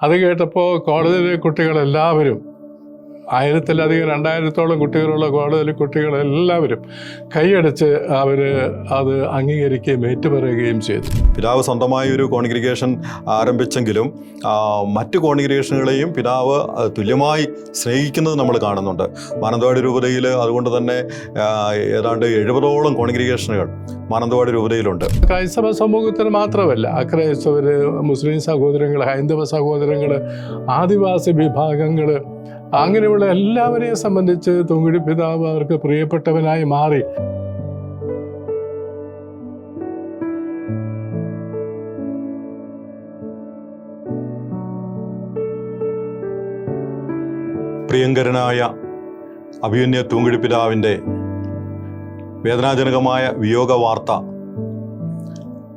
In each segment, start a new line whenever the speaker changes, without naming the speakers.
അത് കേട്ടപ്പോൾ കോളേജിലെ കുട്ടികളെല്ലാവരും ആയിരത്തിലധികം രണ്ടായിരത്തോളം കുട്ടികളുള്ള കോളേജിൽ കുട്ടികളെല്ലാവരും കൈയടച്ച് അവർ അത് അംഗീകരിക്കുകയും ഏറ്റുപറയുകയും ചെയ്തു.
പിതാവ് സ്വന്തമായി ഒരു കോൺഗ്രിഗേഷൻ ആരംഭിച്ചെങ്കിലും മറ്റു കോൺഗ്രിഗേഷനുകളെയും പിതാവ് തുല്യമായി സ്നേഹിക്കുന്നത് നമ്മൾ കാണുന്നുണ്ട്. മാനന്തവാടി രൂപതയിൽ അതുകൊണ്ട് തന്നെ ഏതാണ്ട് എഴുപതോളം കോൺഗ്രിഗേഷനുകൾ മാനന്തവാടി രൂപതയിലുണ്ട്.
ക്രൈസ്തവ സമൂഹത്തിന് മാത്രമല്ല അക്രൈസ്തവർ മുസ്ലിം സഹോദരങ്ങൾ ഹൈന്ദവ സഹോദരങ്ങൾ ആദിവാസി വിഭാഗങ്ങൾ അങ്ങനെയുള്ള എല്ലാവരെയും സംബന്ധിച്ച് തൊങ്കിടി പിതാവ് അവർക്ക് പ്രിയപ്പെട്ടവനായി മാറി.
പ്രിയങ്കരനായ അഭിമന്യ തൂങ്കിടി പിതാവിന്റെ വേദനാജനകമായ വിയോഗ വാർത്ത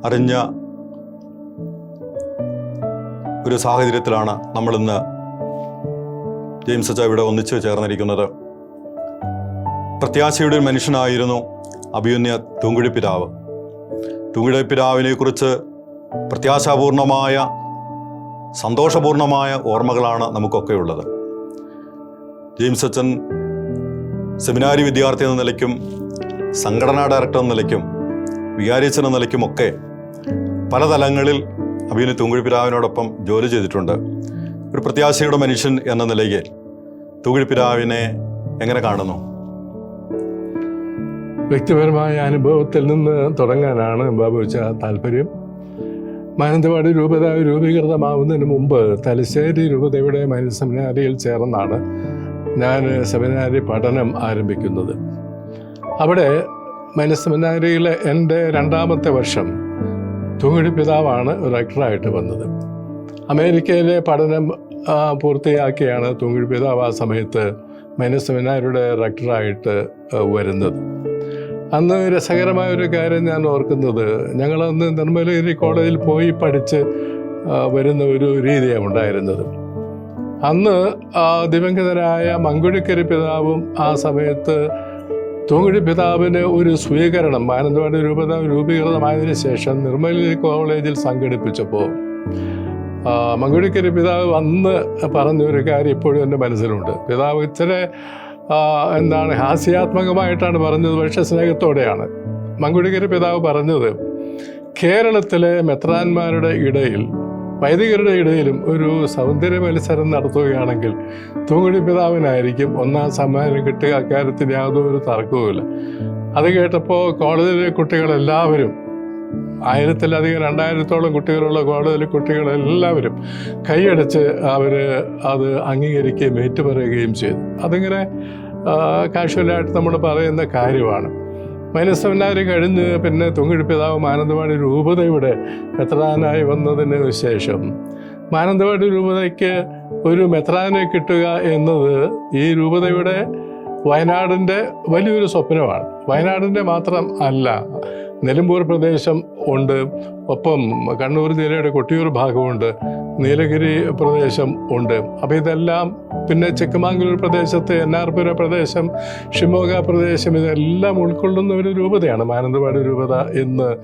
അറിഞ്ഞ ഒരു സാഹചര്യത്തിലാണ് നമ്മളിന്ന് ജെയിംസ് അച്ചാ ഇവിടെ ഒന്നിച്ചു ചേർന്നിരിക്കുന്നത്. പ്രത്യാശയുടെ ഒരു മനുഷ്യനായിരുന്നു അഭിയുന്യ തൂങ്കുഴി പിതാവ് തൂങ്കുഴി പിതാവിനെ കുറിച്ച് പ്രത്യാശാപൂർണമായ സന്തോഷപൂർണമായ ഓർമ്മകളാണ് നമുക്കൊക്കെ ഉള്ളത് ജെയിംസ് അച്ചൻ സെമിനാരി വിദ്യാർത്ഥി എന്ന നിലയ്ക്കും സംഘടനാ ഡയറക്ടർ എന്ന നിലയ്ക്കും വികാരിച്ചൻ എന്ന നിലയ്ക്കുമൊക്കെ പല തലങ്ങളിൽ അഭിനയ തൂങ്കുഴി പിതാവിനോടൊപ്പം ജോലി ചെയ്തിട്ടുണ്ട്. ഒരു പ്രത്യാശയുടെ മനുഷ്യൻ എന്ന നിലയിൽ തൂങ്കുഴി പിതാവിനെ എങ്ങനെ കാണുന്നു?
വ്യക്തിപരമായ അനുഭവത്തിൽ നിന്ന് തുടങ്ങാനാണ് ബാബുച്ച താല്പര്യം. മാനന്തവാടി രൂപത രൂപീകൃതമാവുന്നതിന് മുമ്പ് തലശ്ശേരി രൂപതയുടെ മനുഷ്യ സെമിനാരിയിൽ ചേർന്നാണ് ഞാൻ സെമിനാരി പഠനം ആരംഭിക്കുന്നത്. അവിടെ മനുഷ്യ സെമിനാരിയിലെ എന്റെ രണ്ടാമത്തെ വർഷം തൂങ്ങിടി പിതാവാണ് റെക്ടറായിട്ട് വന്നത്. അമേരിക്കയിലെ പഠനം പൂർത്തിയാക്കിയാണ് തൂങ്ങിഴി പിതാവ് ആ സമയത്ത് മനുഷ്യ സെമിനാരുടെ റെക്ടറായിട്ട് വരുന്നത്. അന്ന് രസകരമായ ഒരു കാര്യം ഞാൻ ഓർക്കുന്നത് ഞങ്ങളന്ന് നിർമ്മലഗിരി കോളേജിൽ പോയി പഠിച്ച് വരുന്ന ഒരു രീതിയാണ് ഉണ്ടായിരുന്നത്. അന്ന് ആ ദിവംഗതരായ മങ്കുഴിക്കരി പിതാവും ആ സമയത്ത് തൂങ്ങിഴി പിതാവിന് ഒരു സ്വീകരണം മാനന്തവാടി രൂപത രൂപീകൃതമായതിനു ശേഷം നിർമ്മലഗിരി കോളേജിൽ സംഘടിപ്പിച്ചപ്പോൾ ആ, മങ്കുഴിക്കരി പിതാവ് അന്ന് പറഞ്ഞ ഒരു കാര്യം ഇപ്പോഴും എന്റെ മനസ്സിലുണ്ട്. പിതാവ് ഇച്ചിരി എന്താണ് ഹാസ്യാത്മകമായിട്ടാണ് പറഞ്ഞത് പക്ഷേ സ്നേഹത്തോടെയാണ്. മങ്കുഴിക്കരി പിതാവ് പറഞ്ഞത് കേരളത്തിലെ മെത്രാന്മാരുടെ ഇടയിൽ വൈദികരുടെ ഇടയിലും ഒരു സൗന്ദര്യ മത്സരം നടത്തുകയാണെങ്കിൽ തൂങ്ങുടി പിതാവിനായിരിക്കും ഒന്നാം സമ്മാനം കിട്ടുക. അക്കാര്യത്തിൽ യാതൊരു തർക്കവുമില്ല. അത് കേട്ടപ്പോൾ കോളേജിലെ കുട്ടികളെല്ലാവരും ആയിരത്തിലധികം രണ്ടായിരത്തോളം കുട്ടികളുള്ള കോളേജിലെ കുട്ടികളെല്ലാവരും കൈയടച്ച് അവർ അത് അംഗീകരിക്കുകയും ഏറ്റുപറയുകയും ചെയ്തു. അതിങ്ങനെ കാഷ്വലായിട്ട് നമ്മൾ പറയുന്ന കാര്യമാണ്. മൈനസ് സെമിനാരി കഴിഞ്ഞ് പിന്നെ തുങ്ങിഴി പിതാവ് മാനന്തവാടി രൂപതയുടെ മെത്രാനായി വന്നതിന് ശേഷം മാനന്തവാടി രൂപതയ്ക്ക് ഒരു മെത്രാനെ കിട്ടുക എന്നത് ഈ രൂപതയുടെ വയനാടിന്റെ വലിയൊരു സ്വപ്നമാണ്. വയനാടിന്റെ മാത്രം അല്ല നിലമ്പൂർ പ്രദേശം ഉണ്ട്. ഒപ്പം കണ്ണൂർ ജില്ലയുടെ കൊട്ടിയൂർ ഭാഗമുണ്ട്. നീലഗിരി പ്രദേശം ഉണ്ട്. അപ്പോൾ ഇതെല്ലാം പിന്നെ ചിക്കമാംഗലൂർ പ്രദേശത്തെ എന്നാർപുര പ്രദേശം ഷിമോഗ പ്രദേശം ഇതെല്ലാം ഉൾക്കൊള്ളുന്ന ഒരു രൂപതയാണ്. മാനന്തവാടി രൂപത എന്ന്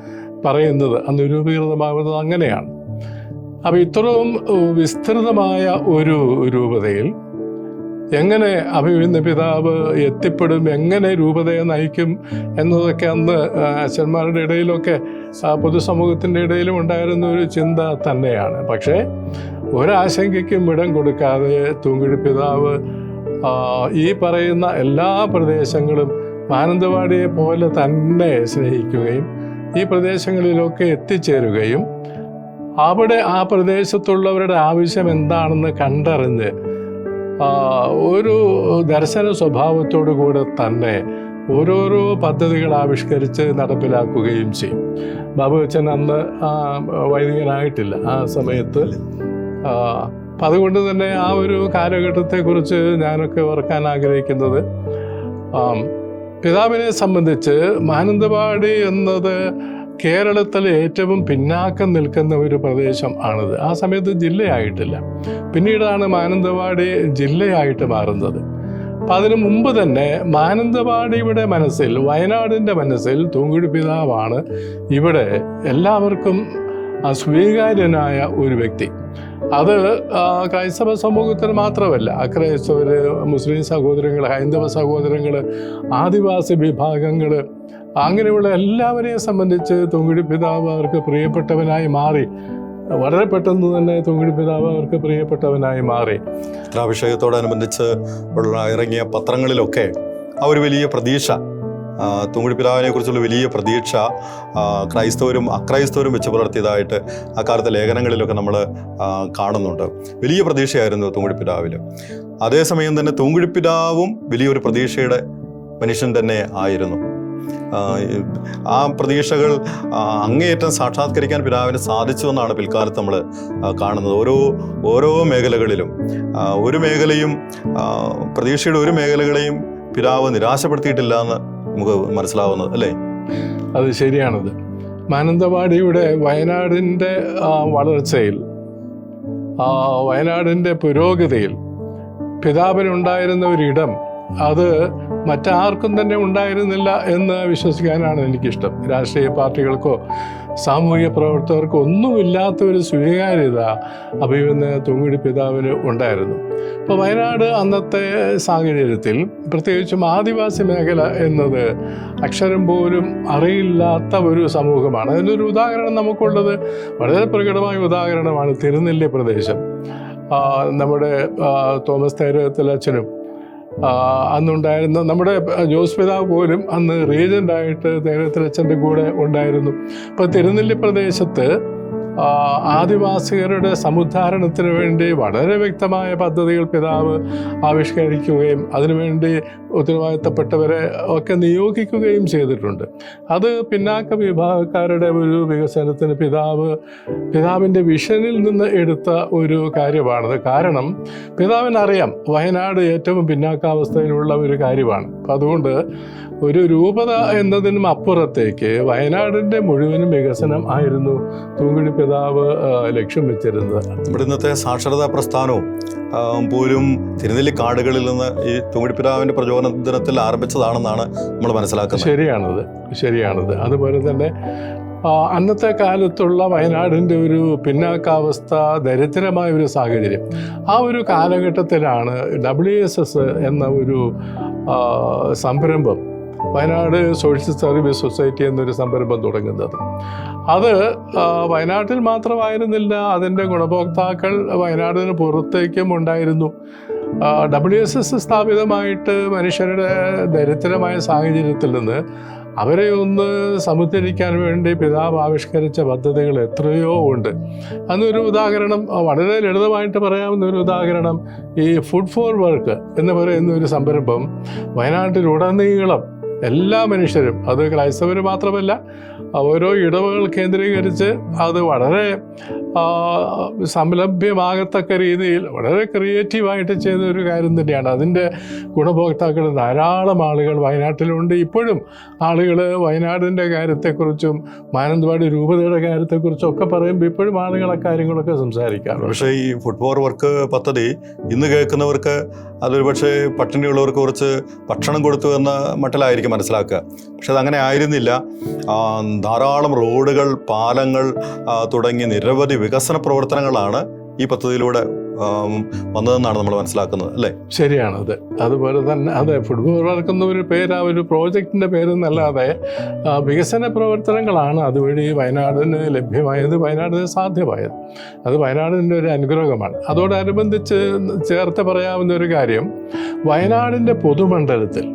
പറയുന്നത്. അന്ന് രൂപീകൃതമാകുന്നത് അങ്ങനെയാണ്. അപ്പോൾ ഇത്രയും വിസ്തൃതമായ ഒരു രൂപതയിൽ എങ്ങനെ അഭിമന്യ പിതാവ് എത്തിപ്പെടും? എങ്ങനെ രൂപതയെ നയിക്കും എന്നതൊക്കെ അന്ന് അച്ഛന്മാരുടെ ഇടയിലൊക്കെ പൊതുസമൂഹത്തിന്റെ ഇടയിലും ഉണ്ടായിരുന്ന ഒരു ചിന്ത തന്നെയാണ്. പക്ഷേ ഒരാശങ്കയ്ക്കും ഇടം കൊടുക്കാതെ തൂങ്കിഴി പിതാവ് ഈ പറയുന്ന എല്ലാ പ്രദേശങ്ങളും മാനന്തവാടിയെ പോലെ തന്നെ സ്നേഹിക്കുകയും ഈ പ്രദേശങ്ങളിലൊക്കെ എത്തിച്ചേരുകയും അവിടെ ആ പ്രദേശത്തുള്ളവരുടെ ആവശ്യം എന്താണെന്ന് കണ്ടറിഞ്ഞ് ഒരു ദർശന സ്വഭാവത്തോടു കൂടെ തന്നെ ഓരോരോ പദ്ധതികൾ ആവിഷ്കരിച്ച് നടപ്പിലാക്കുകയും ചെയ്യും. ബാബു അച്ഛൻ അന്ന് വൈദികനായിട്ടില്ല. ആ സമയത്ത് അപ്പം അതുകൊണ്ട് തന്നെ ആ ഒരു കാലഘട്ടത്തെക്കുറിച്ച് ഞാനൊക്കെ ഓർക്കാൻ ആഗ്രഹിക്കുന്നത് പിതാവിനെ സംബന്ധിച്ച് മാനന്തവാടി എന്നത് കേരളത്തിലെ ഏറ്റവും പിന്നാക്കം നിൽക്കുന്ന ഒരു പ്രദേശം ആണിത്. ആ സമയത്ത് ജില്ലയായിട്ടില്ല. പിന്നീടാണ് മാനന്തവാടി ജില്ലയായിട്ട് മാറുന്നത്. അപ്പം അതിനു മുമ്പ് തന്നെ മാനന്തവാടിയുടെ മനസ്സിൽ വയനാടിന്റെ മനസ്സിൽ തൂങ്കുടി പിതാവാണ് ഇവിടെ എല്ലാവർക്കും അസ്വീകാര്യനായ സ്വീകാര്യനായ ഒരു വ്യക്തി. അത് ക്രൈസ്തവ സമൂഹത്തിന് മാത്രമല്ല അക്രൈസ്തവർ മുസ്ലിം സഹോദരങ്ങൾ ഹൈന്ദവ സഹോദരങ്ങൾ ആദിവാസി വിഭാഗങ്ങൾ അങ്ങനെയുള്ള എല്ലാവരെയും സംബന്ധിച്ച് തൊങ്കിടി പിതാവ് അവർക്ക് പ്രിയപ്പെട്ടവനായി മാറി. വളരെ പെട്ടെന്ന് തന്നെ തൊങ്കിടി പിതാവ് അവർക്ക് പ്രിയപ്പെട്ടവനായി മാറി.
അഭിഷേകത്തോടനുബന്ധിച്ച് ഉള്ള ഇറങ്ങിയ പത്രങ്ങളിലൊക്കെ ആ ഒരു വലിയ പ്രതീക്ഷ തുങ്കുടി പിതാവിനെ കുറിച്ചുള്ള വലിയ പ്രതീക്ഷ ക്രൈസ്തവരും അക്രൈസ്തവരും വെച്ച് പുലർത്തിയതായിട്ട് അക്കാലത്തെ ലേഖനങ്ങളിലൊക്കെ നമ്മൾ കാണുന്നുണ്ട്. വലിയ പ്രതീക്ഷയായിരുന്നു തുങ്കുടി പിതാവിൽ അതേസമയം തന്നെ തുങ്കുടി പിതാവും വലിയൊരു പ്രതീക്ഷയുടെ മനുഷ്യൻ തന്നെ ആയിരുന്നു. ആ, പ്രതീക്ഷകൾ അങ്ങേയറ്റം സാക്ഷാത്കരിക്കാൻ പിതാവിന് സാധിച്ചു എന്നാണ് പിൽക്കാലത്ത് നമ്മൾ കാണുന്നത്. ഓരോ ഓരോ മേഖലകളിലും ഒരു മേഖലയും പ്രതീക്ഷയുടെ ഒരു മേഖലകളെയും പിതാവ് നിരാശപ്പെടുത്തിയിട്ടില്ല എന്ന് നമുക്ക് മനസ്സിലാവുന്നത് അല്ലേ?
അത് ശരിയാണത്. മാനന്തവാടിയുടെ വയനാടിന്റെ വളർച്ചയിൽ വയനാടിന്റെ പുരോഗതിയിൽ പിതാവിനുണ്ടായിരുന്ന ഒരിടം അത് മറ്റാർക്കും തന്നെ ഉണ്ടായിരുന്നില്ല എന്ന് വിശ്വസിക്കാനാണ് എനിക്കിഷ്ടം. രാഷ്ട്രീയ പാർട്ടികൾക്കോ സാമൂഹിക പ്രവർത്തകർക്കോ ഒന്നുമില്ലാത്ത ഒരു സ്വീകാര്യത അഭിമന്യ തൂങ്ങിടി പിതാവിന് ഉണ്ടായിരുന്നു. ഇപ്പോൾ വയനാട് അന്നത്തെ സാഹചര്യത്തിൽ പ്രത്യേകിച്ചും ആദിവാസി മേഖല എന്നത് അക്ഷരം പോലും അറിയില്ലാത്ത ഒരു സമൂഹമാണ്. അതിനൊരു ഉദാഹരണം നമുക്കുള്ളത് വളരെ പ്രകടമായ ഉദാഹരണമാണ് തിരുനെല്ലി പ്രദേശം. നമ്മുടെ തോമസ് തേരത്തിലച്ഛനും അന്നുണ്ടായിരുന്ന നമ്മുടെ ജോസ് പിതാവ് പോലും അന്ന് റീജന്റായിട്ട് ദേവത്തിലച്ഛന്റെ കൂടെ ഉണ്ടായിരുന്നു. അപ്പോൾ തിരുനെല്ലി പ്രദേശത്ത് ആദിവാസികളുടെ സമുദ്ധാരണത്തിന് വേണ്ടി വളരെ വ്യക്തമായ പദ്ധതികൾ പിതാവ് ആവിഷ്കരിക്കുകയും അതിനുവേണ്ടി ഉത്തരവാദിത്തപ്പെട്ടവരെ ഒക്കെ നിയോഗിക്കുകയും ചെയ്തിട്ടുണ്ട്. അത് പിന്നാക്ക വിഭാഗക്കാരുടെ ഒരു വികസനത്തിന് പിതാവ് പിതാവിന്റെ വിഷനിൽ നിന്ന് എടുത്ത ഒരു കാര്യമാണത് കാരണം പിതാവിനറിയാം വയനാട് ഏറ്റവും പിന്നാക്കാവസ്ഥയിലുള്ള ഒരു കാര്യമാണ്. അപ്പം അതുകൊണ്ട് ഒരു രൂപത എന്നതിനും അപ്പുറത്തേക്ക് വയനാടിന്റെ മുഴുവനും വികസനം ആയിരുന്നു തൂങ്കുഴി പിതാവ് ലക്ഷ്യം വെച്ചിരുന്നത്.
നമ്മുടെ ഇന്നത്തെ സാക്ഷരതാ പ്രസ്ഥാനവും പോലും തിരുനെല്ലി കാടുകളിൽ നിന്ന് ഈ തുങ്ങിടിപ്പിതാവിന്റെ പ്രചോദന ദിനത്തിൽ ആരംഭിച്ചതാണെന്നാണ് നമ്മൾ മനസ്സിലാക്കുന്നത്.
ശരിയാണത് ശരിയാണത്. അതുപോലെ തന്നെ അന്നത്തെ കാലത്തുള്ള വയനാടിന്റെ ഒരു പിന്നാക്കാവസ്ഥ ദരിദ്രമായ ഒരു സാഹചര്യം. ആ ഒരു കാലഘട്ടത്തിലാണ് ഡബ്ല്യു എസ് എസ് എന്ന ഒരു സംരംഭം വയനാട് സോഷ്യൽ സർവീസ് സൊസൈറ്റി എന്നൊരു സംരംഭം തുടങ്ങുന്നത്. അത് വയനാട്ടിൽ മാത്രമായിരുന്നില്ല അതിന്റെ ഗുണഭോക്താക്കൾ വയനാടിന് പുറത്തേക്കും ഉണ്ടായിരുന്നു. ഡബ്ല്യു എസ് എസ് സ്ഥാപിതമായിട്ട് മനുഷ്യരുടെ ദരിദ്രമായ സാഹചര്യത്തിൽ നിന്ന് അവരെ ഒന്ന് സമുദ്ധരിക്കാൻ വേണ്ടി പിതാവ് ആവിഷ്കരിച്ച പദ്ധതികൾ എത്രയോ ഉണ്ട്. അന്നൊരു ഉദാഹരണം വളരെ ലളിതമായിട്ട് പറയാവുന്ന ഒരു ഉദാഹരണം ഈ ഫുഡ് ഫോർ വർക്ക് എന്ന് പറയുന്ന ഒരു സംരംഭം വയനാട്ടിലുടനീളം എല്ലാ മനുഷ്യരും അത് ക്രൈസ്തവർ മാത്രമല്ല ഓരോ ഇടവകൾ കേന്ദ്രീകരിച്ച് അത് വളരെ സംലഭ്യമാകത്തക്ക രീതിയിൽ വളരെ ക്രിയേറ്റീവായിട്ട് ചെയ്ത ഒരു കാര്യം തന്നെയാണ്. അതിന്റെ ഗുണഭോക്താക്കൾ ധാരാളം ആളുകൾ വയനാട്ടിലുണ്ട്. ഇപ്പോഴും ആളുകൾ വയനാടിന്റെ കാര്യത്തെക്കുറിച്ചും മാനന്തവാടി രൂപതയുടെ കാര്യത്തെക്കുറിച്ചും ഒക്കെ പറയുമ്പോൾ ഇപ്പോഴും ആളുകൾ ആ കാര്യങ്ങളൊക്കെ സംസാരിക്കാറുണ്ട്.
പക്ഷേ ഈ ഫുട്ബോൾ വർക്ക് പദ്ധതി ഇന്ന് കേൾക്കുന്നവർക്ക് അതൊരു പക്ഷേ പട്ടിണിയുള്ളവർക്ക് കുറച്ച് ഭക്ഷണം കൊടുത്തു എന്ന മട്ടിലായിരിക്കും മനസ്സിലാക്കുക. പക്ഷെ അതങ്ങനെ ആയിരുന്നില്ല. ധാരാളം റോഡുകൾ പാലങ്ങൾ തുടങ്ങിയ തുടങ്ങി നിരവധി വികസന പ്രവർത്തനങ്ങളാണ് ഈ പദ്ധതിയിലൂടെ വന്നതെന്നാണ് നമ്മൾ മനസ്സിലാക്കുന്നത് അല്ലേ?
ശരിയാണ് അത്. അതുപോലെ തന്നെ അതെ ഫുട്ബോൾ വളർക്കുന്ന ഒരു പേര് ആ ഒരു പ്രോജക്റ്റിന്റെ പേരെന്നല്ലാതെ വികസന പ്രവർത്തനങ്ങളാണ് അതുവഴി വയനാടിന് ലഭ്യമായത് വയനാടിന് സാധ്യമായത്. അത് വയനാടിന്റെ ഒരു അനുഗ്രഹമാണ്. അതോടനുബന്ധിച്ച് ചേർത്ത് പറയാവുന്ന ഒരു കാര്യം വയനാടിന്റെ പൊതുമണ്ഡലത്തിൽ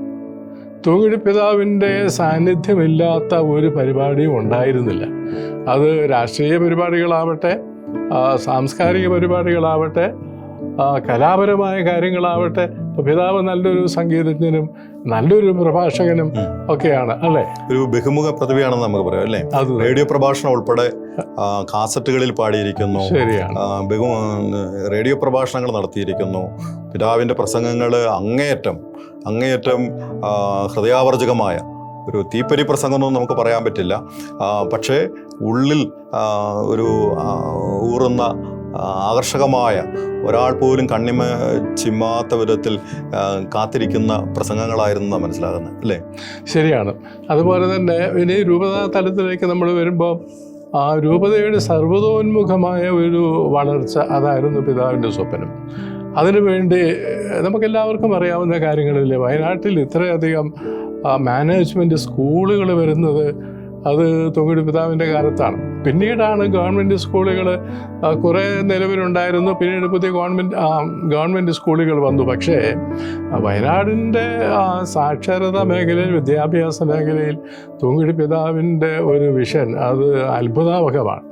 തൂങ്ങിടി സാന്നിധ്യമില്ലാത്ത ഒരു പരിപാടിയും ഉണ്ടായിരുന്നില്ല. അത് രാഷ്ട്രീയ പരിപാടികളാവട്ടെ സാംസ്കാരിക പരിപാടികളാവട്ടെ കലാപരമായ കാര്യങ്ങളാവട്ടെ പിതാവ് നല്ലൊരു സംഗീതജ്ഞനും നല്ലൊരു പ്രഭാഷകനും ഒക്കെയാണ് അല്ലേ?
ഒരു ബഹുമുഖ പ്രതിഭയാണെന്ന് നമുക്ക് പറയാം അല്ലേ? റേഡിയോ പ്രഭാഷണം ഉൾപ്പെടെ കാസറ്റുകളിൽ പാടിയിരിക്കുന്നു
ശരിയാണ്.
ബഹു റേഡിയോ പ്രഭാഷണങ്ങൾ നടത്തിയിരിക്കുന്നു പിതാവിന്റെ പ്രസംഗങ്ങൾ അങ്ങേയറ്റം അങ്ങേയറ്റം ഹൃദയാവർജകമായ ഒരു തീപ്പരി പ്രസംഗമൊന്നും നമുക്ക് പറയാൻ പറ്റില്ല. പക്ഷേ ഉള്ളിൽ ഒരു ഊറുന്ന ആകർഷകമായ ഒരാൾ പോലും കണ്ണിമ ചിമ്മാത്ത വിധത്തിൽ കാത്തിരിക്കുന്ന പ്രസംഗങ്ങളായിരുന്നു മനസ്സിലാകുന്നത് അല്ലേ?
ശരിയാണ്. അതുപോലെ തന്നെ ഇനി രൂപതാ തലത്തിലേക്ക് നമ്മൾ വരുമ്പോൾ ആ രൂപതയുടെ സർവതോന്മുഖമായ ഒരു വളർച്ച അതായിരുന്നു പിതാവിന്റെ സ്വപ്നം. അതിനുവേണ്ടി നമുക്കെല്ലാവർക്കും അറിയാവുന്ന കാര്യങ്ങളില്ലേ? വയനാട്ടിൽ ഇത്രയധികം മാനേജ്മെന്റ് സ്കൂളുകൾ വരുന്നത് അത് തൊങ്ങിടി പിതാവിന്റെ കാലത്താണ്. പിന്നീടാണ് ഗവൺമെന്റ് സ്കൂളുകൾ കുറേ നിലവിലുണ്ടായിരുന്നു. പിന്നീട് പുതിയ ഗവൺമെന്റ് ഗവൺമെന്റ് സ്കൂളുകൾ വന്നു. പക്ഷേ ആ, വയനാടിന്റെ ആ, സാക്ഷരത മേഖലയിൽ വിദ്യാഭ്യാസ മേഖലയിൽ തൊങ്ങിടി പിതാവിന്റെ ഒരു വിഷൻ അത് അത്ഭുതാവഹമാണ്.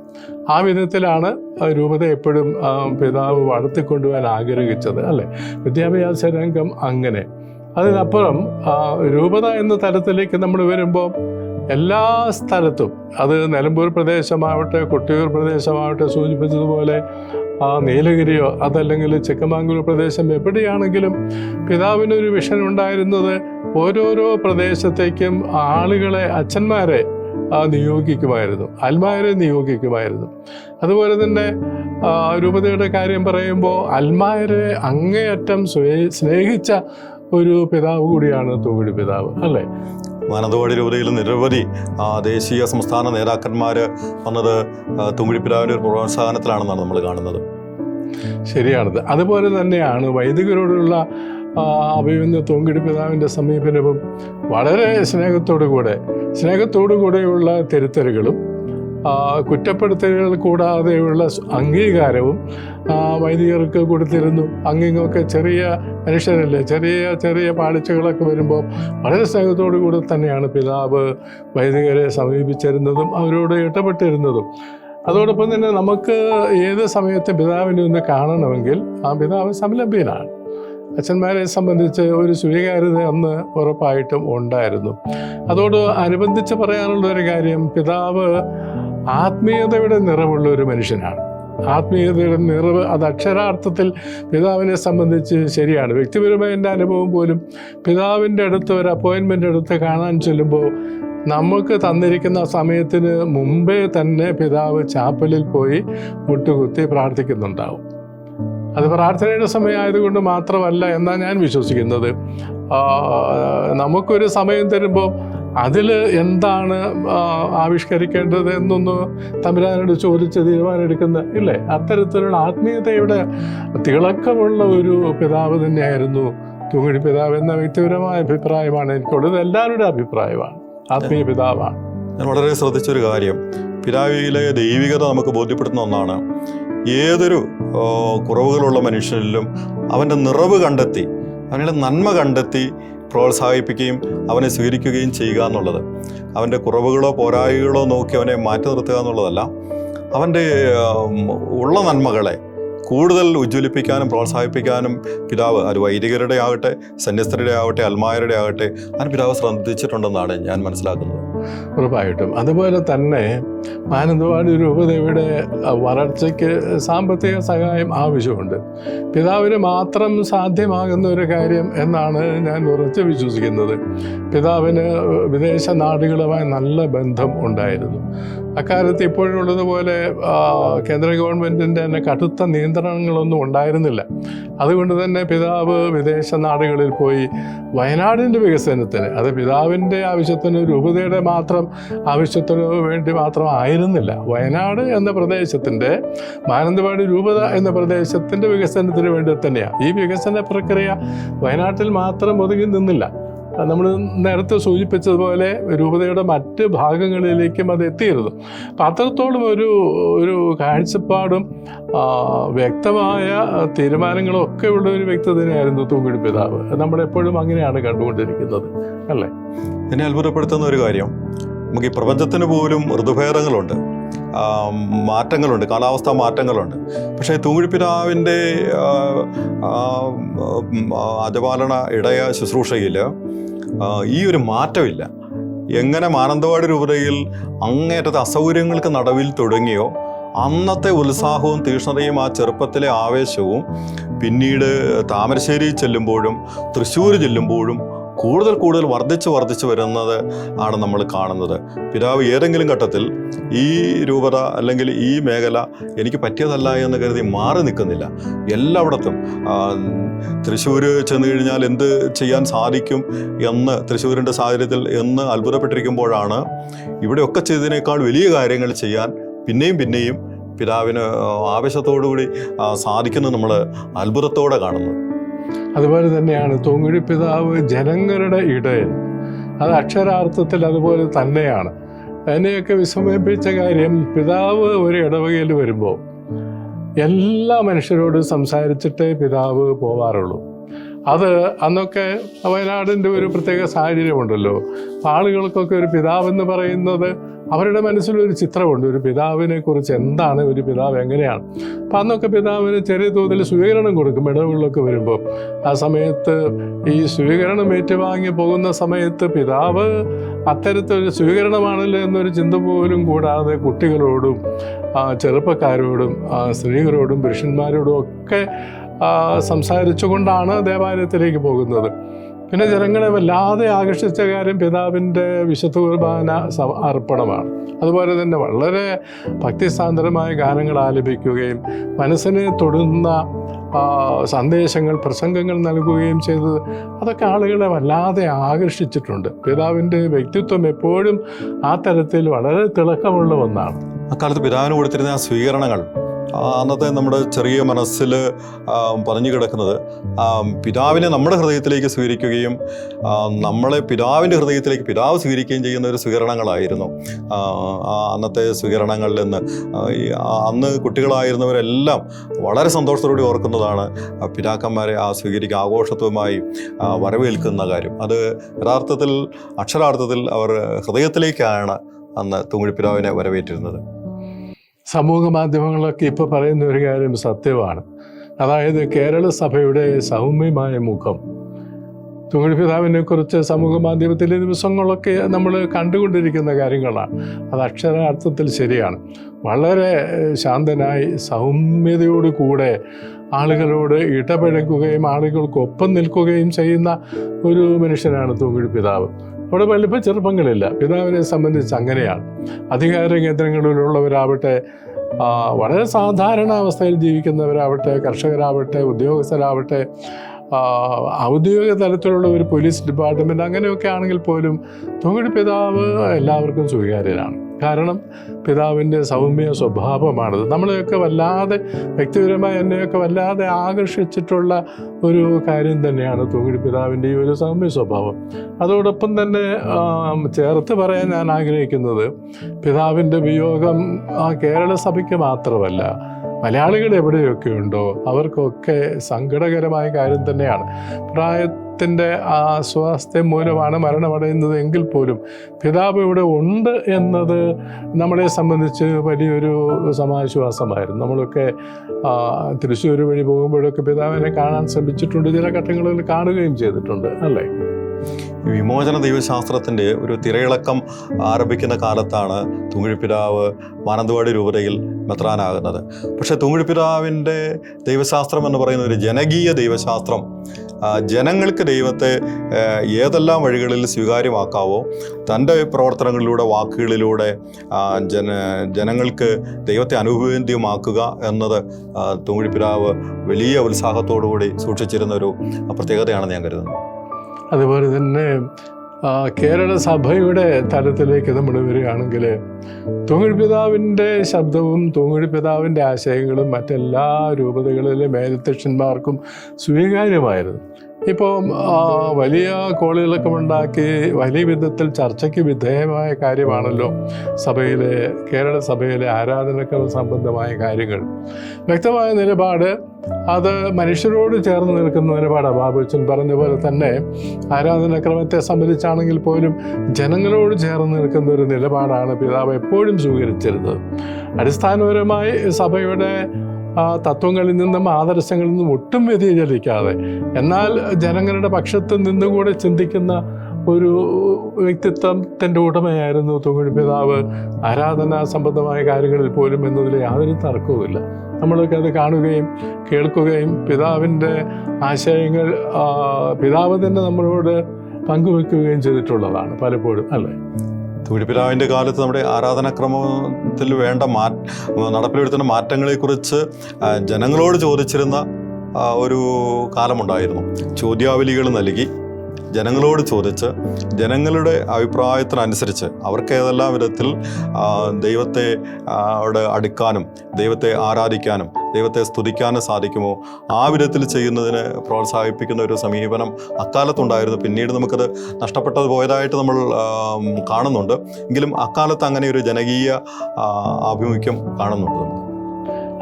ആ വിധത്തിലാണ് ആ രൂപത എപ്പോഴും ആ, പിതാവ് വളർത്തിക്കൊണ്ടുപോകാൻ ആഗ്രഹിച്ചത് അല്ലേ? വിദ്യാഭ്യാസ രംഗം അങ്ങനെ. അതിനപ്പുറം രൂപത എന്ന തലത്തിലേക്ക് നമ്മൾ വരുമ്പോൾ എല്ലാ സ്ഥലത്തും അത് നിലമ്പൂർ പ്രദേശമാവട്ടെ കൊട്ടിയൂർ പ്രദേശമാവട്ടെ സൂചിപ്പിച്ചതുപോലെ ആ നീലഗിരിയോ അതല്ലെങ്കിൽ ചിക്കമാംഗ്ലൂർ പ്രദേശം എവിടെയാണെങ്കിലും പിതാവിനൊരു വിഷൻ ഉണ്ടായിരുന്നത് ഓരോരോ പ്രദേശത്തേക്കും ആളുകളെ അച്ഛന്മാരെ നിയോഗിക്കുമായിരുന്നു അൽമാരെ നിയോഗിക്കുമായിരുന്നു. അതുപോലെ തന്നെ രൂപതയുടെ കാര്യം പറയുമ്പോൾ അൽമാരെ അങ്ങേയറ്റം സ്നേഹിച്ച ഒരു പിതാവ് കൂടിയാണ് തൂങ്ങിടി പിതാവ് അല്ലേ?
മാനന്തവാടി രൂപതയിൽ നിരവധി ദേശീയ സംസ്ഥാന നേതാക്കന്മാർ വന്നത് പിതാവിന്റെ ഒരു പ്രോത്സാഹനത്തിലാണെന്നാണ് നമ്മൾ കാണുന്നത്.
ശരിയാണത്. അതുപോലെ തന്നെയാണ് വൈദികരോടുള്ള അഭിമന്യ തൂങ്കിടി പിതാവിന്റെ സമീപനവും വളരെ സ്നേഹത്തോടു കൂടെ സ്നേഹത്തോടു കൂടെയുള്ള തിരുത്തലുകളും കുറ്റപ്പെടുത്തലുകൾ കൂടാതെയുള്ള അംഗീകാരവും വൈദികർക്ക് കൊടുത്തിരുന്നു. അങ്ങിങ്ങൊക്കെ ചെറിയ മനുഷ്യരല്ലേ? ചെറിയ ചെറിയ പാളിച്ചകളൊക്കെ വരുമ്പോൾ വളരെ സ്നേഹത്തോടു കൂടി തന്നെയാണ് പിതാവ് വൈദികരെ സമീപിച്ചിരുന്നതും അവരോട് ഇടപെട്ടിരുന്നതും. അതോടൊപ്പം തന്നെ നമുക്ക് ഏത് സമയത്തും പിതാവിനെ ഒന്ന് കാണണമെങ്കിൽ ആ പിതാവ് സംലഭ്യനാണ് അച്ഛന്മാരെ സംബന്ധിച്ച് ഒരു സ്വീകാര്യത അന്ന് ഉറപ്പായിട്ടും ഉണ്ടായിരുന്നു. അതോട് അനുബന്ധിച്ച് പറയാനുള്ള ഒരു കാര്യം പിതാവ് ആത്മീയതയുടെ നിറവുള്ള ഒരു മനുഷ്യനാണ്. ആത്മീയതയുടെ നിറവ് അത് അക്ഷരാർത്ഥത്തിൽ പിതാവിനെ സംബന്ധിച്ച് ശരിയാണ്. വ്യക്തിപരമായ എന്റെ അനുഭവം പോലും പിതാവിന്റെ അടുത്ത് ഒരു അപ്പോയിൻമെന്റ് എടുത്ത് കാണാൻ ചെല്ലുമ്പോൾ നമുക്ക് തന്നിരിക്കുന്ന സമയത്തിന് മുമ്പേ തന്നെ പിതാവ് ചാപ്പലിൽ പോയി മുട്ടുകുത്തി പ്രാർത്ഥിക്കുന്നുണ്ടാവും. അത് പ്രാർത്ഥനയുടെ സമയമായതുകൊണ്ട് മാത്രമല്ല എന്നാണ് ഞാൻ വിശ്വസിക്കുന്നത്. നമുക്കൊരു സമയം തരുമ്പോൾ അതിൽ എന്താണ് ആവിഷ്കരിക്കേണ്ടത് എന്നൊന്ന് തമ്പുരാനോട് ചോദിച്ച് തീരുമാനമെടുക്കുന്ന ഇല്ലേ? അത്തരത്തിലുള്ള ആത്മീയതയുടെ തിളക്കമുള്ള ഒരു പിതാവ് തന്നെയായിരുന്നു തൂങ്ങിടി പിതാവ് എന്ന വ്യക്തിപരമായ അഭിപ്രായമാണ്. എനിക്കുള്ളത് എല്ലാവരുടെ അഭിപ്രായമാണ്. ആത്മീയ പിതാവാണ്.
ഞാൻ വളരെ ശ്രദ്ധിച്ചൊരു കാര്യം. പിതാവിയിലെ ദൈവികത നമുക്ക് ബോധ്യപ്പെടുത്തുന്ന ഒന്നാണ്. ഏതൊരു കുറവുകളുള്ള മനുഷ്യനിലും അവന്റെ നിറവ് കണ്ടെത്തി അവന്റെ നന്മ കണ്ടെത്തി പ്രോത്സാഹിപ്പിക്കുകയും അവനെ സ്വീകരിക്കുകയും ചെയ്യുക എന്നുള്ളത്. അവന്റെ കുറവുകളോ പോരായ്മകളോ നോക്കി അവനെ മാറ്റി നിർത്തുക എന്നുള്ളതല്ല. അവന്റെ ഉള്ള നന്മകളെ കൂടുതൽ ഉജ്ജ്വലിപ്പിക്കാനും പ്രോത്സാഹിപ്പിക്കാനും പിതാവ് അത് വൈദികരുടെ ആകട്ടെ സന്യസ്തരുടെ ആകട്ടെ അൽമായരുടെ ആകട്ടെ അതിന് പിതാവ് ശ്രദ്ധിച്ചിട്ടുണ്ടെന്നാണ് ഞാൻ മനസ്സിലാക്കുന്നത്.
ഉറപ്പായിട്ടും. അതുപോലെ തന്നെ മാനന്തവാടി രൂപതയുടെ വളർച്ചയ്ക്ക് സാമ്പത്തിക സഹായം ആവശ്യമുണ്ട്. പിതാവിന് മാത്രം സാധ്യമാകുന്ന ഒരു കാര്യം എന്നാണ് ഞാൻ ഉറച്ചു വിശ്വസിക്കുന്നത്. പിതാവിന് വിദേശ നാടുകളുമായി നല്ല ബന്ധം ഉണ്ടായിരുന്നു. അക്കാലത്ത് ഇപ്പോഴുള്ളതുപോലെ കേന്ദ്ര ഗവൺമെന്റിന്റെ തന്നെ കടുത്ത നിയന്ത്രണങ്ങളൊന്നും ഉണ്ടായിരുന്നില്ല. അതുകൊണ്ട് തന്നെ പിതാവ് വിദേശ നാടുകളിൽ പോയി വയനാടിന്റെ വികസനത്തിന് അത് പിതാവിന്റെ ആവശ്യത്തിന് രൂപതയുടെ മാത്രം ആവശ്യത്തിന് വേണ്ടി മാത്രം ആയിരുന്നില്ല. വയനാട് എന്ന പ്രദേശത്തിന്റെ മാനന്തവാടി രൂപത എന്ന പ്രദേശത്തിന്റെ വികസനത്തിന് വേണ്ടി തന്നെയാണ് ഈ വികസന പ്രക്രിയ വയനാട്ടിൽ മാത്രം ഒതുങ്ങി നിന്നില്ല. നമ്മൾ നേരത്തെ സൂചിപ്പിച്ചതുപോലെ രൂപതയുടെ മറ്റ് ഭാഗങ്ങളിലേക്കും അത് എത്തിയിരുന്നു. അപ്പം അത്രത്തോളം ഒരു ഒരു കാഴ്ചപ്പാടും വ്യക്തമായ തീരുമാനങ്ങളും ഒക്കെ ഉള്ള ഒരു വ്യക്തി തന്നെയായിരുന്നു തൂങ്ങിടി പിതാവ്. നമ്മളെപ്പോഴും അങ്ങനെയാണ് കണ്ടുകൊണ്ടിരിക്കുന്നത്. അല്ലേ?
എന്നെ അത്ഭുതപ്പെടുത്തുന്ന ഒരു കാര്യം. നമുക്ക് ഈ പ്രപഞ്ചത്തിന് പോലും ഋതുഭേദങ്ങളുണ്ട്. മാറ്റങ്ങളുണ്ട് കാലാവസ്ഥാ മാറ്റങ്ങളുണ്ട്. പക്ഷേ തൂങ്ങിപ്പിതാവിന്റെ അജപാലന ഇടയ ശുശ്രൂഷയിൽ ഈ ഒരു മാറ്റമില്ല. എങ്ങനെ മാനന്തവാടി രൂപതയിൽ അങ്ങേറ്റത്തെ അസൗകര്യങ്ങൾക്ക് നടുവിൽ തുടങ്ങിയോ അന്നത്തെ ഉത്സാഹവും തീഷ്ണതയും ആ ചെറുപ്പത്തിലെ ആവേശവും പിന്നീട് താമരശ്ശേരി ചെല്ലുമ്പോഴും തൃശ്ശൂർ ചെല്ലുമ്പോഴും കൂടുതൽ കൂടുതൽ വർദ്ധിച്ച് വർദ്ധിച്ച് വരുന്നത് ആണ് നമ്മൾ കാണുന്നത്. പിതാവ് ഏതെങ്കിലും ഘട്ടത്തിൽ ഈ രൂപത അല്ലെങ്കിൽ ഈ മേഖല എനിക്ക് പറ്റിയതല്ല എന്ന് കരുതി മാറി നിൽക്കുന്നില്ല. എല്ലായിടത്തും തൃശ്ശൂർ ചെന്ന് കഴിഞ്ഞാൽ എന്ത് ചെയ്യാൻ സാധിക്കും എന്ന് തൃശ്ശൂരിന്റെ സാഹചര്യത്തിൽ എന്ന് അത്ഭുതപ്പെട്ടിരിക്കുമ്പോഴാണ് ഇവിടെയൊക്കെ ചെയ്തതിനേക്കാൾ വലിയ കാര്യങ്ങൾ ചെയ്യാൻ പിന്നെയും പിന്നെയും പിതാവിന് ആവേശത്തോടുകൂടി കൂടി സാധിക്കുന്നത് നമ്മൾ അത്ഭുതത്തോടെ കാണുന്നു.
അതുപോലെ തന്നെയാണ് തൊങ്ങുഴി പിതാവ് ജനങ്ങളുടെ ഇടയിൽ അത് അക്ഷരാർത്ഥത്തിൽ അതുപോലെ തന്നെയാണ്. എന്നെയൊക്കെ വിസ്മയിപ്പിച്ച കാര്യം പിതാവ് ഒരു ഇടവകയിൽ വരുമ്പോൾ എല്ലാ മനുഷ്യരോടും സംസാരിച്ചിട്ടേ പിതാവ് പോവാറുള്ളൂ. അത് അന്നൊക്കെ വയനാടിന്റെ ഒരു പ്രത്യേക സാഹചര്യമുണ്ടല്ലോ. ആളുകൾക്കൊക്കെ ഒരു പിതാവെന്ന് പറയുന്നത് അവരുടെ മനസ്സിലൊരു ചിത്രമുണ്ട്. ഒരു പിതാവിനെ കുറിച്ച് എന്താണ് ഒരു പിതാവ് എങ്ങനെയാണ്? അപ്പം അന്നൊക്കെ പിതാവിന് ചെറിയ തോതിൽ സ്വീകരണം കൊടുക്കും. ഇടവുകളിലൊക്കെ വരുമ്പോൾ ആ സമയത്ത് ഈ സ്വീകരണം ഏറ്റുവാങ്ങി പോകുന്ന സമയത്ത് പിതാവ് അത്തരത്തിലൊരു സ്വീകരണമാണല്ലോ എന്നൊരു ചിന്ത പോലും കൂടാതെ കുട്ടികളോടും ചെറുപ്പക്കാരോടും സ്ത്രീകളോടും പുരുഷന്മാരോടും ഒക്കെ സംസാരിച്ചുകൊണ്ടാണ് ദേവാലയത്തിലേക്ക് പോകുന്നത്. പിന്നെ ജനങ്ങളെ വല്ലാതെ ആകർഷിച്ച കാര്യം പിതാവിന്റെ വിശുദ്ധ കുർബാന അർപ്പണമാണ്. അതുപോലെ തന്നെ വളരെ ഭക്തിസാന്ദ്രമായ ഗാനങ്ങൾ ആലപിക്കുകയും മനസ്സിനെ തൊടുന്ന സന്ദേശങ്ങൾ പ്രസംഗങ്ങൾ നൽകുകയും ചെയ്തത് അതൊക്കെ ആളുകളെ വല്ലാതെ ആകർഷിച്ചിട്ടുണ്ട്. പിതാവിന്റെ വ്യക്തിത്വം എപ്പോഴും ആ തരത്തിൽ വളരെ തിളക്കമുള്ള ഒന്നാണ്.
അക്കാലത്ത് പിതാവിന് കൊടുത്തിരുന്ന സ്വീകരണങ്ങൾ അന്നത്തെ നമ്മുടെ ചെറിയ മനസ്സിൽ പറഞ്ഞു കിടക്കുന്നത്. പിതാവിനെ നമ്മുടെ ഹൃദയത്തിലേക്ക് സ്വീകരിക്കുകയും നമ്മളെ പിതാവിന്റെ ഹൃദയത്തിലേക്ക് പിതാവ് സ്വീകരിക്കുകയും ചെയ്യുന്ന ഒരു സ്വീകരണങ്ങളായിരുന്നു. അന്നത്തെ സ്വീകരണങ്ങളിൽ നിന്ന് അന്ന് കുട്ടികളായിരുന്നവരെല്ലാം വളരെ സന്തോഷത്തോടെ ഓർക്കുന്നതാണ് പിതാക്കന്മാരെ ആ സ്വീകരിക്കുക ആഘോഷത്വമായി വരവേൽക്കുന്ന കാര്യം. അത് യഥാർത്ഥത്തിൽ അക്ഷരാർത്ഥത്തിൽ അവർ ഹൃദയത്തിലേക്കാണ് അന്ന് തുങ്ങിപ്പിതാവിനെ വരവേറ്റിരുന്നത്.
സമൂഹ മാധ്യമങ്ങളൊക്കെ ഇപ്പോൾ പറയുന്ന ഒരു കാര്യം സത്യമാണ്. അതായത് കേരള സഭയുടെ സൗമ്യമായ മുഖം. തുങ്ങിപ്പിതാവിനെ കുറിച്ച് സമൂഹ മാധ്യമത്തിലെ ദിവസങ്ങളൊക്കെ നമ്മൾ കണ്ടുകൊണ്ടിരിക്കുന്ന കാര്യങ്ങളാണ്. അത് അക്ഷരാർത്ഥത്തിൽ ശരിയാണ്. വളരെ ശാന്തനായി സൗമ്യതയോട് കൂടെ ആളുകളോട് ഇടപഴകുകയും ആളുകൾക്കൊപ്പം നിൽക്കുകയും ചെയ്യുന്ന ഒരു മനുഷ്യനാണ് തൂങ്ങിഴി പിതാവ്. അവിടെ വലിപ്പ ചെറുപ്പങ്ങളില്ല. പിതാവിനെ സംബന്ധിച്ച് അങ്ങനെയാണ്. അധികാര കേന്ദ്രങ്ങളിലുള്ളവരാവട്ടെ വളരെ സാധാരണ അവസ്ഥയിൽ ജീവിക്കുന്നവരാവട്ടെ കർഷകരാവട്ടെ ഉദ്യോഗസ്ഥരാവട്ടെ ഔദ്യോഗിക തലത്തിലുള്ള ഒരു പോലീസ് ഡിപ്പാർട്ട്മെന്റ് അങ്ങനെയൊക്കെ ആണെങ്കിൽ പോലും തൊഴിൽ പിതാവ് എല്ലാവർക്കും സ്വീകാര്യനാണ് കാരണം പിതാവിന്റെ സൗമ്യ സ്വഭാവമാണത്. നമ്മളെയൊക്കെ വല്ലാതെ വ്യക്തിപരമായി എന്നെയൊക്കെ വല്ലാതെ ആകർഷിച്ചിട്ടുള്ള ഒരു കാര്യം തന്നെയാണ് തൂങ്ങിടി പിതാവിന്റെ ഈ ഒരു സൗമ്യ സ്വഭാവം. അതോടൊപ്പം തന്നെ ചേർത്ത് പറയാൻ ഞാൻ ആഗ്രഹിക്കുന്നത് പിതാവിന്റെ വിയോഗം ആ കേരള സഭയ്ക്ക് മാത്രമല്ല മലയാളികൾ എവിടെയൊക്കെ ഉണ്ടോ അവർക്കൊക്കെ സങ്കടകരമായ കാര്യം തന്നെയാണ്. പ്രായത്തിന്റെ അസ്വാസ്ഥ്യം മൂലമാണ് മരണമടയുന്നത് എങ്കിൽ പോലും പിതാവ് ഇവിടെ ഉണ്ട് എന്നത് നമ്മളെ സംബന്ധിച്ച് വലിയൊരു സമാശ്വാസമായിരുന്നു. നമ്മളൊക്കെ ആ, തൃശ്ശൂർ വഴി പോകുമ്പോഴൊക്കെ പിതാവിനെ കാണാൻ ശ്രമിച്ചിട്ടുണ്ട്. ചില ഘട്ടങ്ങളിൽ കാണുകയും ചെയ്തിട്ടുണ്ട്. അല്ലേ?
വിമോചന ദൈവശാസ്ത്രത്തിന്റെ ഒരു തിരയിളക്കം ആരംഭിക്കുന്ന കാലത്താണ് തുങ്ങിഴിപ്പിതാവ് മാനന്തവാടി രൂപതയിൽ മെത്രാനാകുന്നത്. പക്ഷേ തുങ്ങിഴിപ്പിതാവിന്റെ ദൈവശാസ്ത്രം എന്ന് പറയുന്ന ഒരു ജനകീയ ദൈവശാസ്ത്രം ആ, ജനങ്ങൾക്ക് ദൈവത്തെ ഏതെല്ലാം വഴികളിൽ സ്വീകാര്യമാക്കാവോ തന്റെ പ്രവർത്തനങ്ങളിലൂടെ വാക്കുകളിലൂടെ ജന ജനങ്ങൾക്ക് ദൈവത്തെ അനുഭവേന്ദ്യമാക്കുക എന്നത് തൂങ്ങിപ്പിതാവ് വലിയ ഉത്സാഹത്തോടുകൂടി സൂക്ഷിച്ചിരുന്ന ഒരു പ്രത്യേകതയാണെന്ന് ഞാൻ കരുതുന്നു.
അതുപോലെ തന്നെ കേരള സഭയുടെ തലത്തിലേക്ക് നമ്മൾ വരികയാണെങ്കിൽ തൂങ്ങിഴിപ്പിതാവിന്റെ ശബ്ദവും തൂങ്ങിഴിപ്പിതാവിന്റെ ആശയങ്ങളും മറ്റെല്ലാ രൂപതകളിലെ മേലധ്യക്ഷന്മാർക്കും സ്വീകാര്യമായിരുന്നു. ഇപ്പോൾ വലിയ കോളുകളൊക്കെ ഉണ്ടാക്കി വലിയ വിധത്തിൽ ചർച്ചയ്ക്ക് വിധേയമായ കാര്യമാണല്ലോ സഭയിലെ കേരള സഭയിലെ ആരാധനക്രമ സംബന്ധമായ കാര്യങ്ങൾ. വ്യക്തമായ നിലപാട് അത് മനുഷ്യരോട് ചേർന്ന് നിൽക്കുന്ന നിലപാടാണ് ബാബുച്ചൻ പറഞ്ഞ പോലെ തന്നെ. ആരാധനാക്രമത്തെ സംബന്ധിച്ചാണെങ്കിൽ പോലും ജനങ്ങളോട് ചേർന്ന് നിൽക്കുന്ന ഒരു നിലപാടാണ് പിതാവ് എപ്പോഴും സ്വീകരിച്ചിരുന്നത്. അടിസ്ഥാനപരമായി സഭയുടെ ആ, തത്വങ്ങളിൽ നിന്നും ആദർശങ്ങളിൽ നിന്നും ഒട്ടും വ്യതിചലിക്കാതെ. എന്നാൽ ജനങ്ങളുടെ പക്ഷത്ത് നിന്നുകൂടെ ചിന്തിക്കുന്ന ഒരു വ്യക്തിത്വത്തിന്റെ ഉടമയായിരുന്നു തുങ്ങഴി പിതാവ്. ആരാധനാ സംബന്ധമായ കാര്യങ്ങളിൽ പോലും എന്നതിൽ യാതൊരു തർക്കവുമില്ല. നമ്മളൊക്കെ അത് കാണുകയും കേൾക്കുകയും പിതാവിന്റെ ആശയങ്ങൾ പിതാവ് തന്നെ നമ്മളോട് പങ്കുവെക്കുകയും ചെയ്തിട്ടുള്ളതാണ് പലപ്പോഴും അല്ലേ?
തുടിപ്പിതാവിന്റെ കാലത്ത് നമ്മുടെ ആരാധനാക്രമത്തിൽ വേണ്ട മാ നടപ്പിലെടുത്തുന്ന മാറ്റങ്ങളെക്കുറിച്ച് ജനങ്ങളോട് ചോദിച്ചിരുന്ന ഒരു കാലമുണ്ടായിരുന്നു. ചോദ്യാവലികൾ നൽകി. ജനങ്ങളോട് ചോദിച്ച് ജനങ്ങളുടെ അഭിപ്രായത്തിനനുസരിച്ച് അവർക്ക് ഏതെല്ലാം വിധത്തിൽ ദൈവത്തെ അവിടെ അടുക്കാനും ദൈവത്തെ ആരാധിക്കാനും ദൈവത്തെ സ്തുതിക്കാനും സാധിക്കുമോ? ആ വിധത്തിൽ ചെയ്യുന്നതിന് പ്രോത്സാഹിപ്പിക്കുന്ന ഒരു സമീപനം അക്കാലത്തുണ്ടായിരുന്നു. പിന്നീട് നമുക്കത് നഷ്ടപ്പെട്ടത് പോയതായിട്ട് നമ്മൾ കാണുന്നുണ്ട്. എങ്കിലും അക്കാലത്ത് അങ്ങനെ ഒരു ജനകീയ ആഭിമുഖ്യം കാണുന്നുണ്ട്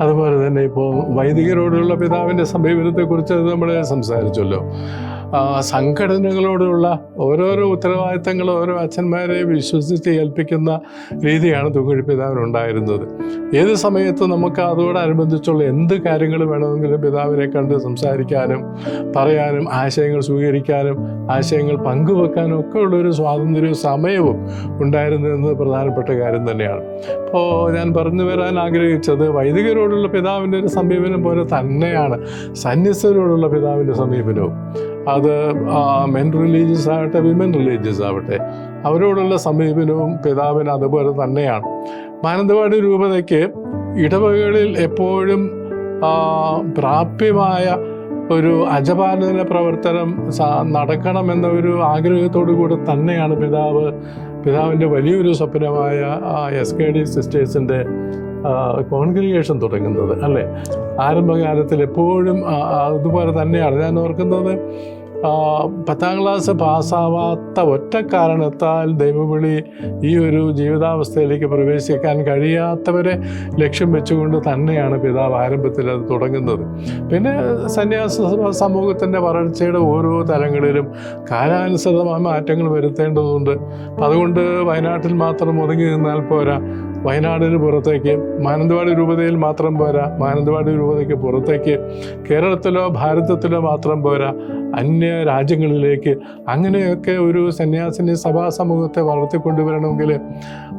അതുപോലെ തന്നെ ഇപ്പോൾ വൈദികരോടുള്ള പിതാവിന്റെ സമീപനത്തെക്കുറിച്ച് നമ്മൾ സംസാരിച്ചല്ലോ. സംഘടനകളോടുള്ള ഓരോരോ ഉത്തരവാദിത്തങ്ങൾ ഓരോ അച്ഛന്മാരെ വിശ്വസിച്ച് ഏൽപ്പിക്കുന്ന രീതിയാണ് തുങ്ങഴി ഉണ്ടായിരുന്നത് ഏത് സമയത്ത് നമുക്ക് അതോടനുബന്ധിച്ചുള്ള എന്ത് കാര്യങ്ങൾ വേണമെങ്കിലും പിതാവിനെ കണ്ട് സംസാരിക്കാനും പറയാനും ആശയങ്ങൾ സ്വീകരിക്കാനും ആശയങ്ങൾ പങ്കുവെക്കാനും ഒക്കെ ഉള്ളൊരു സ്വാതന്ത്ര്യവും സമയവും ഉണ്ടായിരുന്നു എന്നത് പ്രധാനപ്പെട്ട കാര്യം തന്നെയാണ്. അപ്പോൾ ഞാൻ പറഞ്ഞു വരാൻ ആഗ്രഹിച്ചത് വൈദികരോടുള്ള പിതാവിന്റെ ഒരു സമീപനം പോലെ തന്നെയാണ് സന്യസ്തരോടുള്ള പിതാവിന്റെ സമീപനവും. അത് മെൻ റിലീജിയസ് ആവട്ടെ വിമൻ റിലീജിയസ് ആവട്ടെ അവരോടുള്ള സമീപനവും പിതാവിന് അതുപോലെ തന്നെയാണ്. മാനന്തവാടി രൂപതയ്ക്ക് ഇടവകളിൽ എപ്പോഴും പ്രാപ്യമായ ഒരു അജപാലന പ്രവർത്തനം നടക്കണമെന്ന ഒരു ആഗ്രഹത്തോടു കൂടെ തന്നെയാണ് പിതാവ് പിതാവിന്റെ വലിയൊരു സ്വപ്നമായ എസ് കെ ഡി സിസ്റ്റേഴ്സിന്റെ കോൺഗ്രിഗേഷൻ തുടങ്ങുന്നത് അല്ലേ? ആരംഭകാലത്തിൽ എപ്പോഴും അതുപോലെ തന്നെയാണ്. ഞാൻ ഓർക്കുന്നത് പത്താം ക്ലാസ് പാസ്സാവാത്ത ഒറ്റ കാരണത്താൽ ദൈവവിളി ഈ ഒരു ജീവിതാവസ്ഥയിലേക്ക് പ്രവേശിക്കാൻ കഴിയാത്തവരെ ലക്ഷ്യം വെച്ചുകൊണ്ട് തന്നെയാണ് പിതാവ് ആരംഭത്തിൽ അത് തുടങ്ങുന്നത്. പിന്നെ സന്യാസ സമൂഹത്തിന്റെ വളർച്ചയുടെ ഓരോ തലങ്ങളിലും കാലാനുസൃതമായ മാറ്റങ്ങൾ വരുത്തേണ്ടതുണ്ട്. അതുകൊണ്ട് വയനാട്ടിൽ മാത്രം ഒതുങ്ങി നിന്നാൽ പോരാ. വയനാടിന് പുറത്തേക്ക് മാനന്തവാടി രൂപതയിൽ മാത്രം പോരാ മാനന്തവാടി രൂപതയ്ക്ക് പുറത്തേക്ക് കേരളത്തിലോ ഭാരതത്തിലോ മാത്രം പോരാ അന്യ രാജ്യങ്ങളിലേക്ക്. അങ്ങനെയൊക്കെ ഒരു സന്യാസിനി സഭാ സമൂഹത്തെ വളർത്തിക്കൊണ്ടുവരണമെങ്കിൽ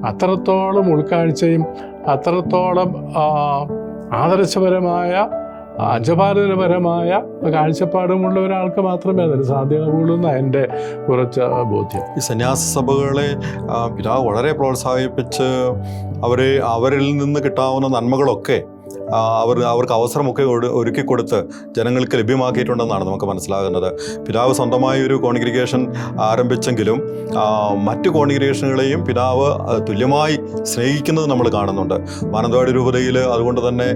അത്രത്തോളം ഉൾക്കാഴ്ചയും അത്രത്തോളം ആദർശപരമായ അജപാലനപരമായ കാഴ്ചപ്പാടുമുള്ള ഒരാൾക്ക് മാത്രമേ അതിന് സാധ്യമാവുള്ളൂ എന്നാണ് എന്റെ കുറച്ച് ബോധ്യം.
ഈ സന്യാസ സഭകളെ പിതാവ് വളരെ പ്രോത്സാഹിപ്പിച്ച് അവരെ അവരിൽ നിന്ന് കിട്ടാവുന്ന നന്മകളൊക്കെ അവർ അവർക്ക് അവസരമൊക്കെ ഒരുക്കി കൊടുത്ത് ജനങ്ങൾക്ക് ലഭ്യമാക്കിയിട്ടുണ്ടെന്നാണ് നമുക്ക് മനസ്സിലാകുന്നത്. പിതാവ് സ്വന്തമായി ഒരു കോൺഗ്രിഗേഷൻ ആരംഭിച്ചെങ്കിലും മറ്റ് കോൺഗ്രിഗേഷനുകളെയും പിതാവ് തുല്യമായി സ്നേഹിക്കുന്നത് നമ്മൾ കാണുന്നുണ്ട്. മാനന്തവാടി രൂപതയിൽ അതുകൊണ്ട് തന്നെ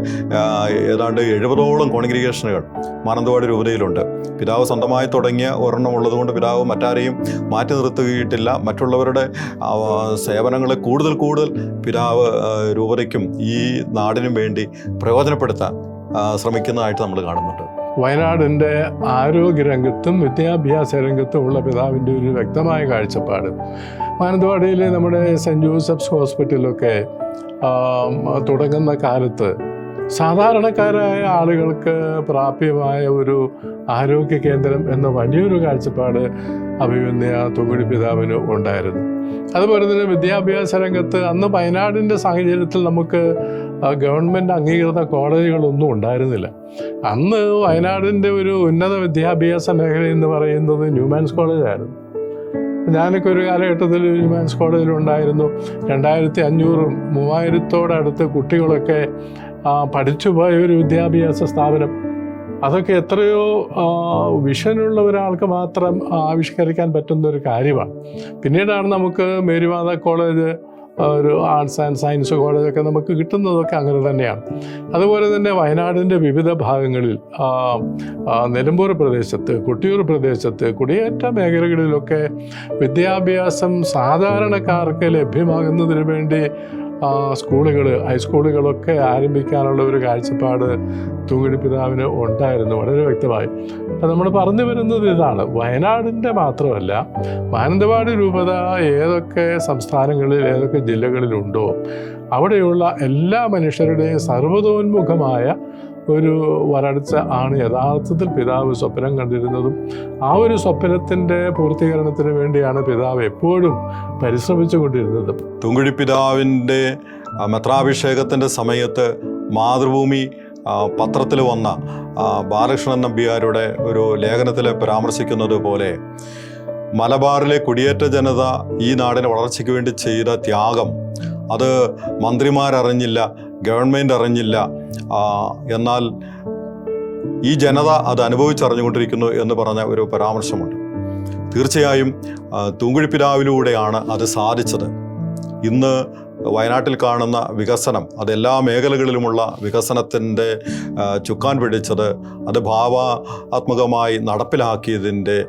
ഏതാണ്ട് എഴുപതോളം കോൺഗ്രിഗേഷനുകൾ മാനന്തവാടി രൂപതയിലുണ്ട്. പിതാവ് സ്വന്തമായി തുടങ്ങിയ ഒരെണ്ണം ഉള്ളതുകൊണ്ട് പിതാവ് മറ്റാരെയും മാറ്റി നിർത്തുകയിട്ടില്ല. മറ്റുള്ളവരുടെ സേവനങ്ങളെ കൂടുതൽ കൂടുതൽ പിതാവ് രൂപതയ്ക്കും ഈ നാടിനും വേണ്ടി പ്രയോജനപ്പെടുത്താൻ ശ്രമിക്കുന്നതായിട്ട് നമ്മൾ കാണുന്നുണ്ട്.
വയനാടിന്റെ ആരോഗ്യരംഗത്തും വിദ്യാഭ്യാസ രംഗത്തും ഉള്ള പിതാവിന്റെ ഒരു വ്യക്തമായ കാഴ്ചപ്പാട്. മാനന്തവാടിയിലെ നമ്മുടെ സെന്റ് ജോസഫ്സ് ഹോസ്പിറ്റലൊക്കെ തുടങ്ങുന്ന കാലത്ത് സാധാരണക്കാരായ ആളുകൾക്ക് പ്രാപ്യമായ ഒരു ആരോഗ്യ കേന്ദ്രം എന്ന വലിയൊരു കാഴ്ചപ്പാട് അഭിമന്യ തൊഴിൽ പിതാവിന് ഉണ്ടായിരുന്നു. അതുപോലെ തന്നെ വിദ്യാഭ്യാസ രംഗത്ത് അന്ന് വയനാടിന്റെ സാഹചര്യത്തിൽ നമുക്ക് ഗവൺമെന്റ് അംഗീകൃത കോളേജുകളൊന്നും ഉണ്ടായിരുന്നില്ല. അന്ന് വയനാടിന്റെ ഒരു ഉന്നത വിദ്യാഭ്യാസ മേഖല എന്ന് പറയുന്നത് ന്യൂമാൻസ് കോളേജായിരുന്നു. ഞാനൊക്കെ ഒരു കാലഘട്ടത്തിൽ ന്യൂമാൻസ് കോളേജിലുണ്ടായിരുന്നു രണ്ടായിരത്തി അഞ്ഞൂറും മൂവായിരത്തോടടുത്ത് കുട്ടികളൊക്കെ പഠിച്ചു പോയ ഒരു വിദ്യാഭ്യാസ സ്ഥാപനം. അതൊക്കെ എത്രയോ വിഷനുള്ള ഒരാൾക്ക് മാത്രം ആവിഷ്കരിക്കാൻ പറ്റുന്ന ഒരു കാര്യമാണ്. പിന്നീടാണ് നമുക്ക് മേരിമാത കോളേജ് ഒരു ആർട്സ് ആൻഡ് സയൻസ് കോളേജൊക്കെ നമുക്ക് കിട്ടുന്നതൊക്കെ അങ്ങനെ തന്നെയാണ്. അതുപോലെ തന്നെ വയനാടിന്റെ വിവിധ ഭാഗങ്ങളിൽ നിലമ്പൂർ പ്രദേശത്ത് കൊട്ടിയൂർ പ്രദേശത്ത് കുടിയേറ്റ മേഖലകളിലൊക്കെ വിദ്യാഭ്യാസം സാധാരണക്കാർക്ക് ലഭ്യമാകുന്നതിന് വേണ്ടി സ്കൂളുകൾ ഹൈസ്കൂളുകളൊക്കെ ആരംഭിക്കാനുള്ള ഒരു കാഴ്ചപ്പാട് തൂങ്ങിടി പിതാവിന് ഉണ്ടായിരുന്നു വളരെ വ്യക്തമായി. അപ്പം നമ്മൾ പറഞ്ഞു വരുന്നത് ഇതാണ് വയനാടിന്റെ മാത്രമല്ല മാനന്തവാടി രൂപത ഏതൊക്കെ സംസ്ഥാനങ്ങളിൽ ഏതൊക്കെ ജില്ലകളിലുണ്ടോ അവിടെയുള്ള എല്ലാ മനുഷ്യരുടെയും സർവതോന്മുഖമായ ഒരു വരൾച്ച ആണ്. യഥാർത്ഥത്തിൽ പിതാവ് സ്വപ്നം കണ്ടിരുന്നതും ആ ഒരു സ്വപ്നത്തിന്റെ പൂർത്തീകരണത്തിന് വേണ്ടിയാണ് പിതാവ് എപ്പോഴും പരിശ്രമിച്ചു കൊണ്ടിരുന്നത്.
തുങ്കുഴി പിതാവിന്റെ മത്രാഭിഷേകത്തിന്റെ സമയത്ത് മാതൃഭൂമി പത്രത്തിൽ വന്ന ബാലകൃഷ്ണൻ നമ്പിയാരുടെ ഒരു ലേഖനത്തിൽ പരാമർശിക്കുന്നത് പോലെ മലബാറിലെ കുടിയേറ്റ ജനത ഈ നാടിന്റെ വളർച്ചയ്ക്ക് വേണ്ടി ചെയ്ത ത്യാഗം. അത് മന്ത്രിമാരറിഞ്ഞില്ല ഗവൺമെന്റ് അറിഞ്ഞില്ല. എന്നാൽ ഈ ജനത അത് അനുഭവിച്ചറിഞ്ഞുകൊണ്ടിരിക്കുന്നു എന്ന് പറഞ്ഞ ഒരു പരാമർശമുണ്ട്. തീർച്ചയായും ആ, തൂങ്കുഴിപ്പിലാവിലൂടെയാണ് അത് സാധിച്ചത്. ഇന്ന് വയനാട്ടിൽ കാണുന്ന വികസനം അതെല്ലാ മേഖലകളിലുമുള്ള വികസനത്തിന്റെ ചുക്കാൻ പിടിച്ചത് അത് ഭാവാത്മകമായി നടപ്പിലാക്കിയതിന്റെ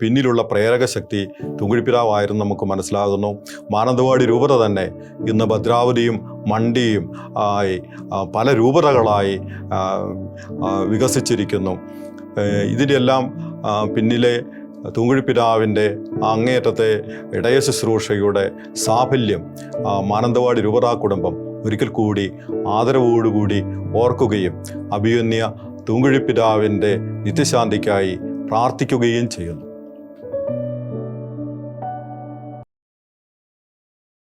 പിന്നിലുള്ള പ്രേരക ശക്തി തുങ്കുഴിപ്പിലാവായിരുന്നു നമുക്ക് മനസ്സിലാകുന്നു. മാനന്തവാടി രൂപത തന്നെ ഇന്ന് ഭദ്രാവതിയും മണ്ടിയും ആയി പല രൂപതകളായി വികസിച്ചിരിക്കുന്നു. ഇതിന്റെയെല്ലാം ഇതിന്റെ എല്ലാം പിതാവിന്റെ അങ്ങേയറ്റത്തെ ഇടയ ശുശ്രൂഷയുടെ സാഫല്യം മാനന്തവാടി രൂപതാ കുടുംബം ഒരിക്കൽ കൂടി ആദരവോടുകൂടി ഓർക്കുകയും അഭിയന്യ തൂങ്കുഴിപ്പിതാവിന്റെ നിത്യശാന്തിക്കായി പ്രാർത്ഥിക്കുകയും ചെയ്യുന്നു.